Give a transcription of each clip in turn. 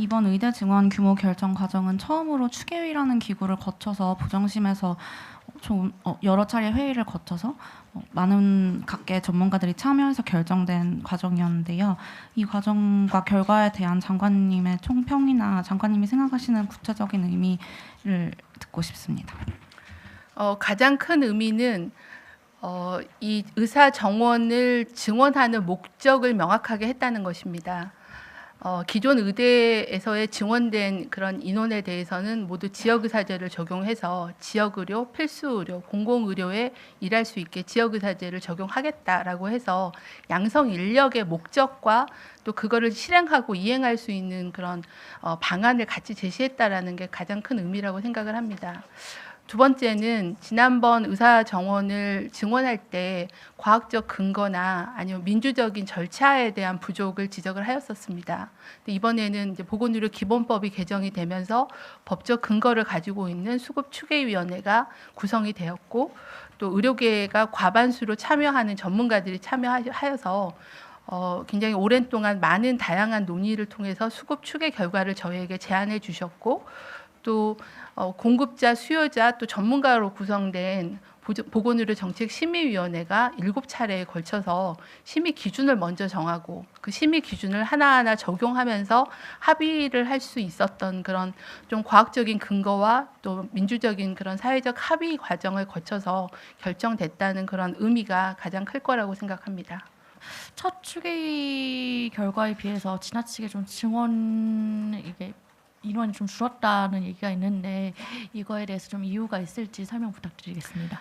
이번 의대 증원 규모 결정 과정은 처음으로 추계위라는 기구를 거쳐서 부정심에서 좀 어, 여러 차례 회의를 거쳐서 어, 많은 각계 전문가들이 참여해서 결정된 과정이었는데요. 이 과정과 결과에 대한 장관님의 총평이나 장관님이 생각하시는 구체적인 의미를 듣고 싶습니다. 어, 가장 큰 의미는 어, 이 의사 정원을 증원하는 목적을 명확하게 했다는 것입니다. 어, 기존 의대에서의 증원된 그런 인원에 대해서는 모두 지역의사제를 적용해서 지역의료, 필수의료, 공공의료에 일할 수 있게 지역의사제를 적용하겠다라고 해서 양성 인력의 목적과 또 그거를 실행하고 이행할 수 있는 그런 어, 방안을 같이 제시했다라는 게 가장 큰 의미라고 생각을 합니다. 두 번째는 지난번 의사 정원을 증원할 때 과학적 근거나 아니면 민주적인 절차에 대한 부족을 지적을 하였었습니다. 이번에는 보건의료 기본법이 개정이 되면서 법적 근거를 가지고 있는 수급 추계위원회가 구성이 되었고 또 의료계가 과반수로 참여하는 전문가들이 참여하여서 어, 굉장히 오랜 동안 많은 다양한 논의를 통해서 수급 추계 결과를 저희에게 제안해 주셨고 또 어, 공급자, 수요자 또 전문가로 구성된 보건의료 정책 심의위원회가 일곱 차례에 걸쳐서 심의 기준을 먼저 정하고 그 심의 기준을 하나하나 적용하면서 합의를 할 수 있었던 그런 좀 과학적인 근거와 또 민주적인 그런 사회적 합의 과정을 거쳐서 결정됐다는 그런 의미가 가장 클 거라고 생각합니다. 첫 추계위 결과에 비해서 지나치게 좀 증원 이게 인원이 좀 줄었다는 얘기가 있는데 이거에 대해서 좀 이유가 있을지 설명 부탁드리겠습니다.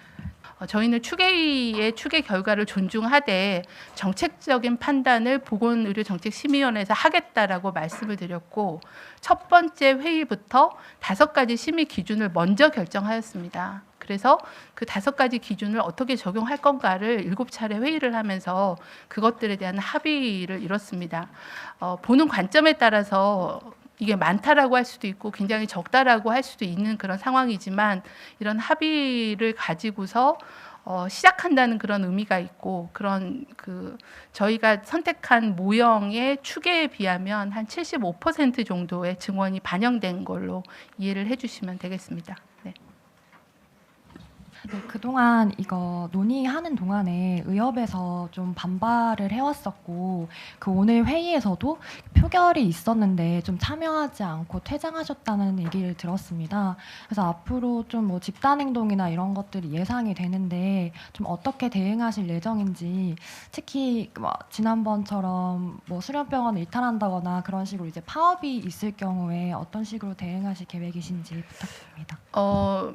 어, 저희는 추계위의 추계 결과를 존중하되 정책적인 판단을 보건의료정책심의위원회에서 하겠다라고 말씀을 드렸고 첫 번째 회의부터 다섯 가지 심의 기준을 먼저 결정하였습니다. 그래서 그 다섯 가지 기준을 어떻게 적용할 건가를 일곱 차례 회의를 하면서 그것들에 대한 합의를 이뤘습니다. 어, 보는 관점에 따라서 이게 많다라고 할 수도 있고 굉장히 적다라고 할 수도 있는 그런 상황이지만 이런 합의를 가지고서 어, 시작한다는 그런 의미가 있고 그런 그 저희가 선택한 모형의 추계에 비하면 한 75% 정도의 증원이 반영된 걸로 이해를 해주시면 되겠습니다. 네. 네, 그동안 이거 논의하는 동안에 의협에서 좀 반발을 해왔었고 그 오늘 회의에서도 표결이 있었는데 좀 참여하지 않고 퇴장하셨다는 얘기를 들었습니다. 그래서 앞으로 좀 뭐 집단 행동이나 이런 것들이 예상이 되는데 좀 어떻게 대응하실 예정인지 특히 뭐 지난번처럼 뭐 수련병원을 이탈한다거나 그런 식으로 이제 파업이 있을 경우에 어떤 식으로 대응하실 계획이신지 부탁드립니다. 어,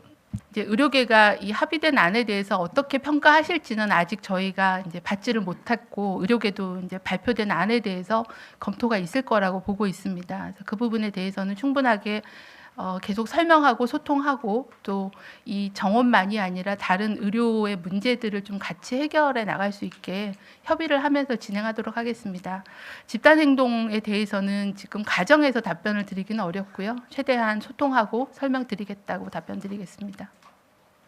이제 의료계가 이 합의된 안에 대해서 어떻게 평가하실지는 아직 저희가 이제 받지를 못했고 의료계도 이제 발표된 안에 대해서 검토가 있을 거라고 보고 있습니다. 그래서 그 부분에 대해서는 충분하게 어, 계속 설명하고 소통하고 또 이 정원만이 아니라 다른 의료의 문제들을 좀 같이 해결해 나갈 수 있게 협의를 하면서 진행하도록 하겠습니다. 집단 행동에 대해서는 지금 가정에서 답변을 드리기는 어렵고요. 최대한 소통하고 설명드리겠다고 답변 드리겠습니다.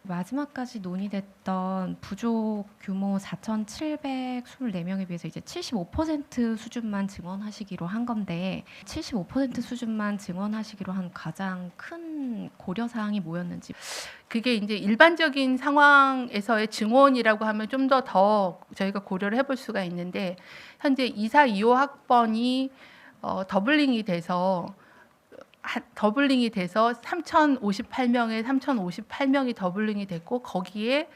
마지막까지 논의됐던 부족 규모 4,724명에 비해서 이제 75% 수준만 증원하시기로 한 건데 75% 수준만 증원하시기로 한 가장 큰 고려 사항이 뭐였는지. 그게 이제 일반적인 상황에서의 증원이라고 하면 좀 더더 저희가 고려를 해볼 수가 있는데 현재 24, 25 학번이 어, 더블링이 돼서 한- 더블링이 돼서 3,058명에 3,058명이 더블링이 됐고 거기에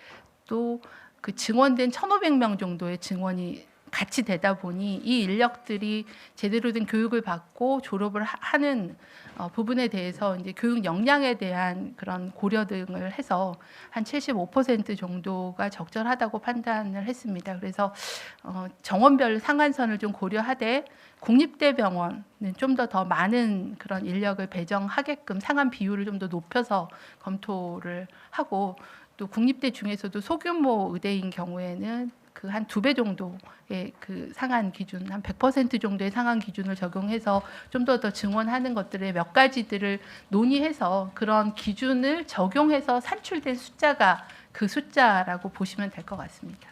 또 그 증원된 1,500명 정도의 증원이 같이 되다 보니 이 인력들이 제대로 된 교육을 받고 졸업을 하- 하는 어, 부분에 대해서 이제 교육 역량에 대한 그런 고려 등을 해서 한 75% 정도가 적절하다고 판단을 했습니다. 그래서 어, 정원별 상한선을 좀 고려하되 국립대병원은 좀 더 더 많은 그런 인력을 배정하게끔 상한 비율을 좀 더 높여서 검토를 하고 또 국립대 중에서도 소규모 의대인 경우에는 그 한 두 배 정도의 그 상한 기준, 한 100% 정도의 상한 기준을 적용해서 좀더더 증원하는 것들의 몇 가지들을 논의해서 그런 기준을 적용해서 산출된 숫자가 그 숫자라고 보시면 될 것 같습니다.